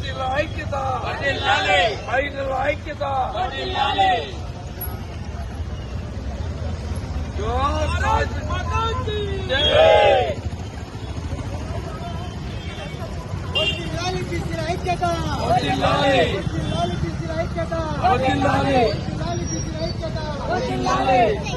వర్ధిల్ల ఐక్యత. ఐదుల ఐక్యత. ఐక్యత. ఐక్యత. ఐక్యత.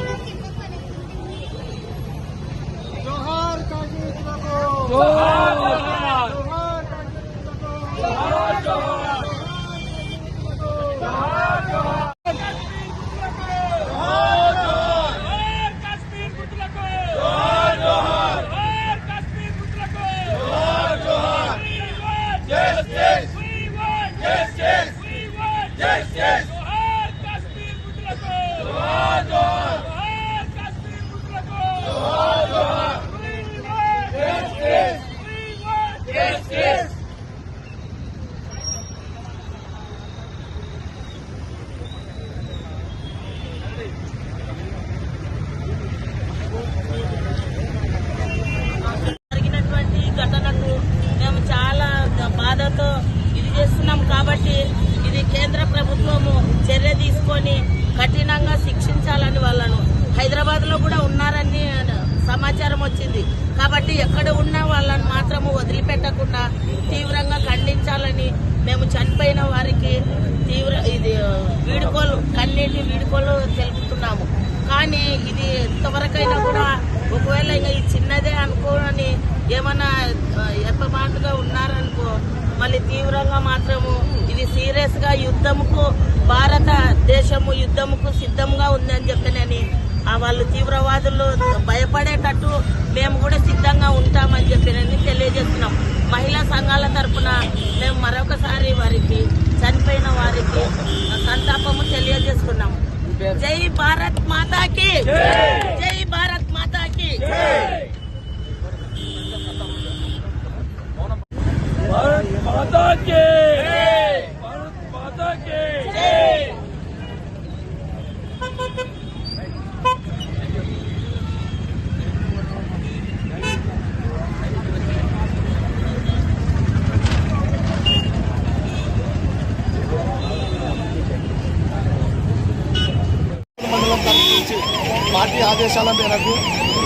చర్య తీసుకొని కఠినంగా శిక్షించాలని వాళ్ళను. హైదరాబాద్లో కూడా ఉన్నారని సమాచారం వచ్చింది. కాబట్టి ఎక్కడ ఉన్నా వాళ్ళని మాత్రము వదిలిపెట్టకుండా తీవ్రంగా ఖండించాలని మేము చనిపోయిన వారికి తీవ్ర ఇది వీడుకోలు కన్నీటి వీడుకోలు తెలుపుతున్నాము. కానీ ఇది ఎంతవరకైనా కూడా ఒకవేళ ఇంకా ఈ చిన్నదే అనుకోని ఏమైనా ఎప్పమాటగా ఉన్నారనుకో మళ్ళీ తీవ్రంగా మాత్రము ఇది సీరియస్గా యుద్ధముకు భారత దేశము యుద్ధముకు సిద్ధంగా ఉందని చెప్పినని ఆ వాళ్ళు తీవ్రవాదులు భయపడేటట్టు మేము కూడా సిద్ధంగా ఉంటామని చెప్పినని తెలియజేస్తున్నాం. మహిళా సంఘాల తరఫున మేము మరొకసారి వారికి చనిపోయిన వారికి సంతాపము తెలియజేస్తున్నాం. జై భారత్ మాతాకి! పార్టీ ఆదేశాల మేరకు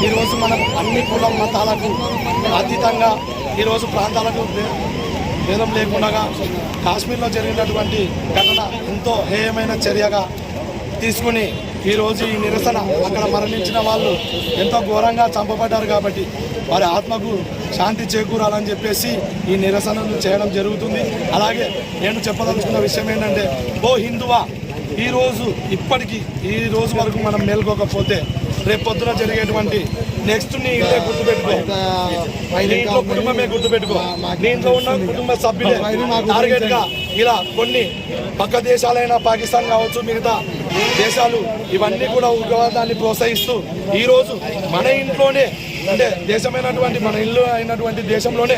ఈరోజు మనం అన్ని కుల మతాలకు అతీతంగా ఈరోజు ప్రాంతాలకు భేదం లేకుండా కాశ్మీర్లో జరిగినటువంటి ఘటన ఎంతో హేయమైన చర్యగా తీసుకుని ఈరోజు ఈ నిరసన అక్కడ మరణించిన వాళ్ళు ఎంతో ఘోరంగా చంపబడ్డారు కాబట్టి వారి ఆత్మకు శాంతి చేకూరాలని చెప్పేసి ఈ నిరసనలు చేయడం జరుగుతుంది. అలాగే నేను చెప్పదలుచుకున్న విషయం ఏంటంటే ఓ హిందువా ఈ రోజు ఇప్పటికి ఈ రోజు వరకు మనం మేల్కోకపోతే రేపు పొద్దున జరిగేటువంటి నెక్స్ట్ నీ ఇల్లే గుర్తుపెట్టుకో. నీ ఇంట్లో కుటుంబమే గుర్తుపెట్టుకో. నీ ఇంట్లో ఉన్న కుటుంబ సభ్యులే టార్గెట్గా ఇలా కొన్ని పక్క దేశాలైన పాకిస్తాన్ కావచ్చు మిగతా దేశాలు ఇవన్నీ కూడా ఉగ్రవాదాన్ని ప్రోత్సహిస్తూ ఈ రోజు మన ఇంట్లోనే అంటే దేశమైనటువంటి మన ఇల్లు అయినటువంటి దేశంలోనే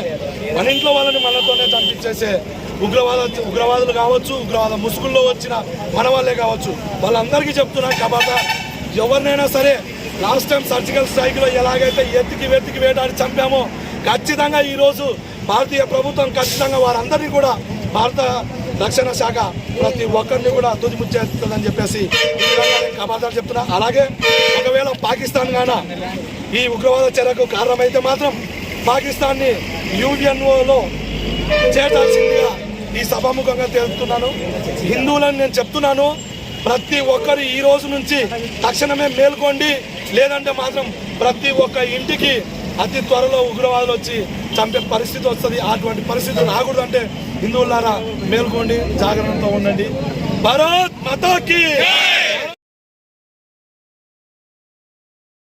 మన ఇంట్లో వాళ్ళని మనతోనే చంపించేసే ఉగ్రవాద ఉగ్రవాదులు కావచ్చు ఉగ్రవాద ముసుగుల్లో వచ్చిన మన వాళ్ళే కావచ్చు. వాళ్ళందరికీ చెప్తున్నా కబాత ఎవరినైనా సరే లాస్ట్ టైం సర్జికల్ స్ట్రైక్లో ఎలాగైతే ఎత్తికి వెతికి వేటాడి చంపామో ఖచ్చితంగా ఈరోజు భారతీయ ప్రభుత్వం ఖచ్చితంగా వారందరినీ కూడా భారత రక్షణ శాఖ ప్రతి ఒక్కరిని కూడా తుదిముచ్చేస్తుందని చెప్పేసి ఈ విధంగా నేను కబాతాలు చెప్తున్నా. అలాగే ఒకవేళ పాకిస్తాన్ గాన ఈ ఉగ్రవాద చర్యకు కారణమైతే మాత్రం పాకిస్తాన్ని యూఎన్ఓలో చేర్చాల్సిందిగా ఈ సభాముఖంగా తెలుపుతున్నాను. హిందువులని నేను చెప్తున్నాను. ప్రతి ఒక్కరు ఈ రోజు నుంచి తక్షణమే మేల్కోండి. లేదంటే మాత్రం ప్రతి ఒక్క ఇంటికి అతి త్వరలో ఉగ్రవాదులు వచ్చి చంపే పరిస్థితి వస్తుంది. అటువంటి పరిస్థితి రాకూడదు అంటే హిందువులారా మేల్కోండి జాగ్రత్తతో ఉండండి. భారత్ మతాకి